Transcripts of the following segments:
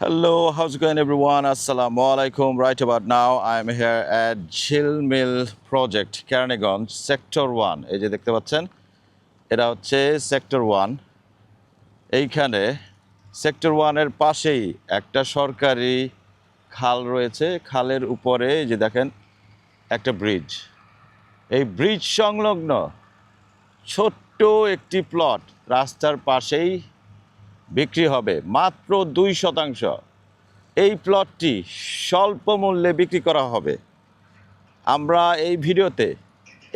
Hello, how's it going, everyone? Assalamu alaikum. Right about now, I'm here at Chill Mill Project, Keranegঞ্জ sector one এই যে দেখতে পাচ্ছেন এটা হচ্ছে সেক্টর ওয়ান এইখানে সেক্টর ওয়ানের পাশেই একটা সরকারি খাল রয়েছে খালের উপরে যে দেখেন একটা ব্রিজ এই ব্রিজ সংলগ্ন ছোট্ট একটি প্লট রাস্তার পাশেই বিক্রি হবে মাত্র দুই শতাংশ। এই প্লটটি স্বল্প মূল্যে বিক্রি করা হবে। আমরা এই ভিডিওতে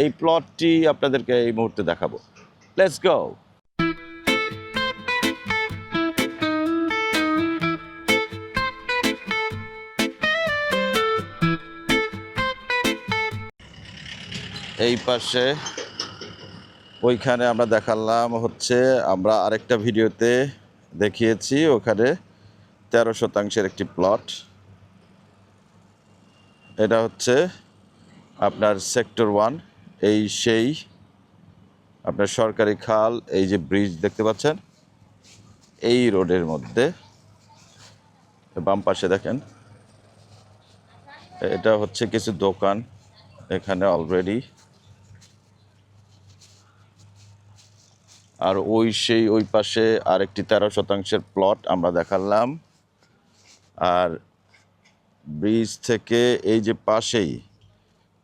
এই প্লটটি আপনাদেরকে এই মুহূর্তে দেখাবো। লেটস গো এই পাশে ওইখানে আমরা দেখালাম হচ্ছে আমরা আরেকটা ভিডিওতে দেখিয়েছি ওখানে তেরো শতাংশের একটি প্লট। এটা হচ্ছে আপনার সেক্টর ওয়ান, এই সেই আপনার সরকারি খাল, এই যে ব্রিজ দেখতে পাচ্ছেন, এই রোডের মধ্যে। বাম পাশে দেখেন, এটা হচ্ছে কিছু দোকান এখানে অলরেডি। আর ওই সেই ওই পাশে আরেকটি তেরো শতাংশের প্লট আমরা দেখালাম। আর ব্রিজ থেকে এই যে পাশেই,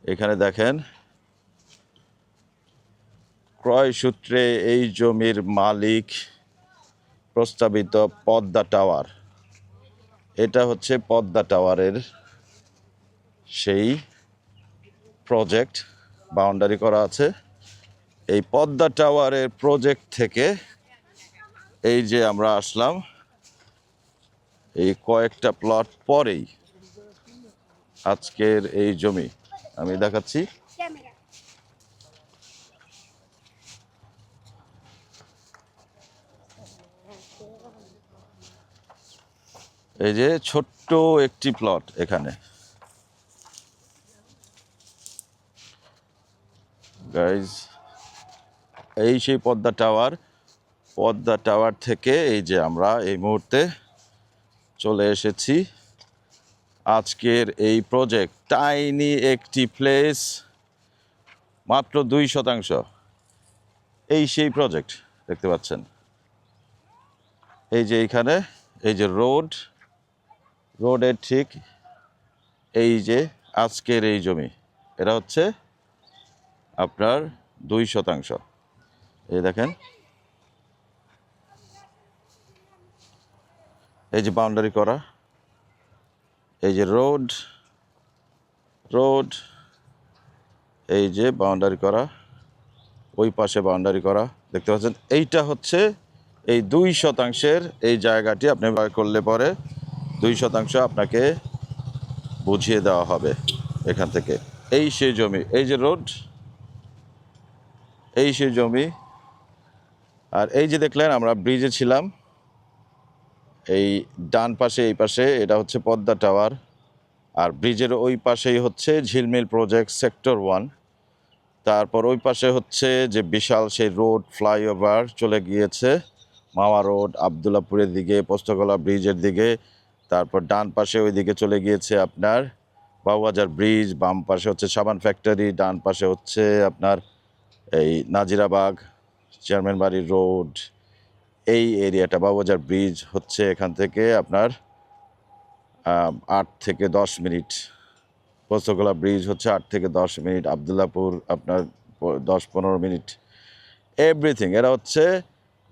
এখানে দেখেন, ক্রয় সূত্রে এই জমির মালিক প্রস্তাবিত পদ্মা টাওয়ার। এটা হচ্ছে পদ্মা টাওয়ারের সেই প্রজেক্ট বাউন্ডারি করা আছে। এই পদ্মা টাওয়ারের প্রজেক্ট থেকে এই যে আমরা আসলাম, এই কয়েকটা প্লট পরেই আজকের এই জমি। আমি দেখাচ্ছি। এই যে ছোট্ট একটি প্লট এখানে। গাইজ এই সেই পদ্মা টাওয়ার পদ্মা টাওয়ার থেকে এই যে আমরা এই মুহূর্তে চলে এসেছি। আজকের এই প্রজেক্ট টাইনি একটি প্লেস মাত্র দুই শতাংশ। এই সেই প্রজেক্ট দেখতে পাচ্ছেন? এই যে এইখানে, এই যে রোড রোডের ঠিক এই যে আজকের এই জমি। এটা হচ্ছে আপনার দুই শতাংশ। এই দেখেন। এই যে বাউন্ডারি করা। এই যে রোড রোড এই যে বাউন্ডারি করা। ওই পাশে বাউন্ডারি করা। দেখতে পাচ্ছেন? এইটা হচ্ছে এই দুই শতাংশের এই জায়গাটি আপনি ব্যয় করলে পরে দুই শতাংশ আপনাকে বুঝিয়ে দেওয়া হবে এখান থেকে। এই সেই জমি, এই যে রোড এই সেই জমি আর এই যে দেখলেন, আমরা ব্রিজে ছিলাম। এই ডান পাশে, এই পাশে, এটা হচ্ছে পদ্মা টাওয়ার। আর ব্রিজের ওই পাশেই হচ্ছে ঝিলমিল প্রজেক্ট সেক্টর ওয়ান তারপর ওই পাশে হচ্ছে যে বিশাল সেই রোড ফ্লাইওভার চলে গিয়েছে মাওয়া রোড আবদুল্লাপুরের দিকে পোস্তকলা ব্রিজের দিকে। তারপর ডান পাশে ওই দিকে চলে গিয়েছে আপনার বাবুবাজার ব্রিজ বাম পাশে হচ্ছে সাবান ফ্যাক্টরি ডান পাশে হচ্ছে আপনার এই নাজিরাবাগ। চেয়ারম্যান বাড়ি রোড, এই এরিয়াটা বাবুবাজার ব্রিজ হচ্ছে এখান থেকে আপনার আট থেকে দশ মিনিট। পোস্তকলা ব্রিজ হচ্ছে আট থেকে দশ মিনিট, আবদুল্লাপুর আপনার দশ পনেরো মিনিট। এভরিথিং এরা হচ্ছে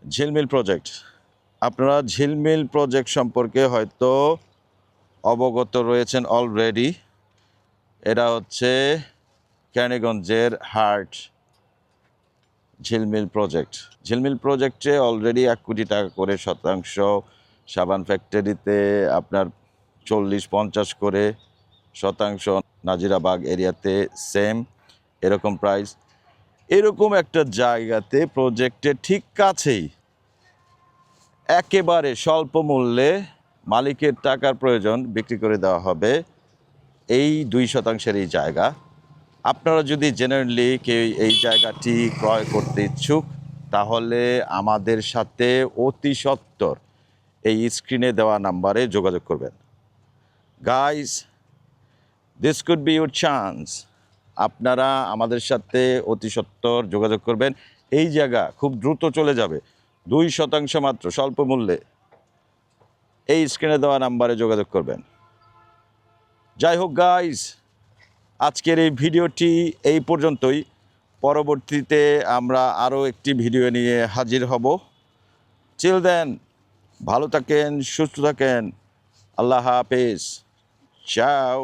ঝিলমিল প্রজেক্ট আপনারা ঝিলমিল প্রজেক্ট সম্পর্কে হয়তো অবগত রয়েছেন অলরেডি এটা হচ্ছে ক্যানিগঞ্জের হার্ট ঝিলমিল প্রজেক্ট ঝিলমিল প্রজেক্টে অলরেডি এক কোটি টাকা করে শতাংশ সাবান ফ্যাক্টরিতে আপনার চল্লিশ, পঞ্চাশ করে শতাংশ নাজিরাবাগ এরিয়াতে সেম এরকম প্রাইস এরকম একটা জায়গাতে প্রজেক্টের ঠিক কাছেই একেবারে স্বল্প মূল্যে মালিকের টাকার প্রয়োজন বিক্রি করে দেওয়া হবে। এই দুই শতাংশের এই জায়গা। আপনারা যদি জেনারেলি কেউ এই জায়গাটি ক্রয় করতে ইচ্ছুক, তাহলে আমাদের সাথে অতি সত্বর এই স্ক্রিনে দেওয়া নাম্বারে যোগাযোগ করবেন। Guys this could be your chance আপনারা আমাদের সাথে অতি সত্বর যোগাযোগ করবেন। এই জায়গা খুব দ্রুত চলে যাবে। দুই শতাংশ মাত্র, স্বল্প মূল্যে। এই স্ক্রিনে দেওয়া নাম্বারে যোগাযোগ করবেন। যাই হোক গাইজ আজকের এই ভিডিওটি এই পর্যন্তই। পরবর্তীতে আমরা আরও একটি ভিডিও নিয়ে হাজির হব। চিল দেন ভালো থাকেন, সুস্থ থাকেন। আল্লাহ হাফেজ। চাও